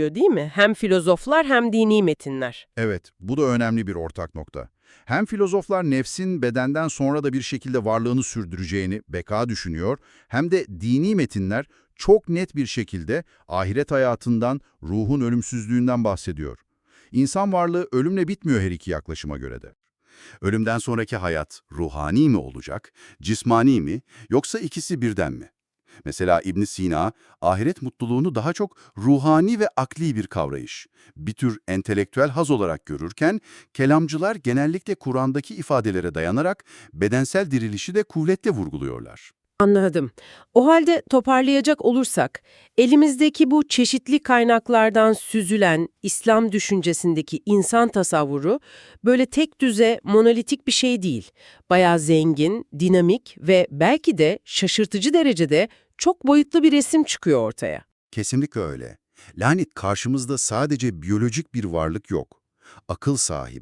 değil mi? Hem filozoflar hem dini metinler. Evet, bu da önemli bir ortak nokta. Hem filozoflar nefsin bedenden sonra da bir şekilde varlığını sürdüreceğini, beka düşünüyor, hem de dini metinler çok net bir şekilde ahiret hayatından, ruhun ölümsüzlüğünden bahsediyor. İnsan varlığı ölümle bitmiyor her iki yaklaşıma göre de. Ölümden sonraki hayat ruhani mi olacak, cismani mi yoksa ikisi birden mi? Mesela ibn Sina, ahiret mutluluğunu daha çok ruhani ve akli bir kavrayış, bir tür entelektüel haz olarak görürken, kelamcılar genellikle Kur'an'daki ifadelere dayanarak bedensel dirilişi de kuvvetle vurguluyorlar. Anladım. O halde toparlayacak olursak, elimizdeki bu çeşitli kaynaklardan süzülen İslam düşüncesindeki insan tasavvuru böyle tek düze, monolitik bir şey değil. Bayağı zengin, dinamik ve belki de şaşırtıcı derecede çok boyutlu bir resim çıkıyor ortaya. Kesinlikle öyle. Lanet karşımızda sadece biyolojik bir varlık yok. Akıl sahibi,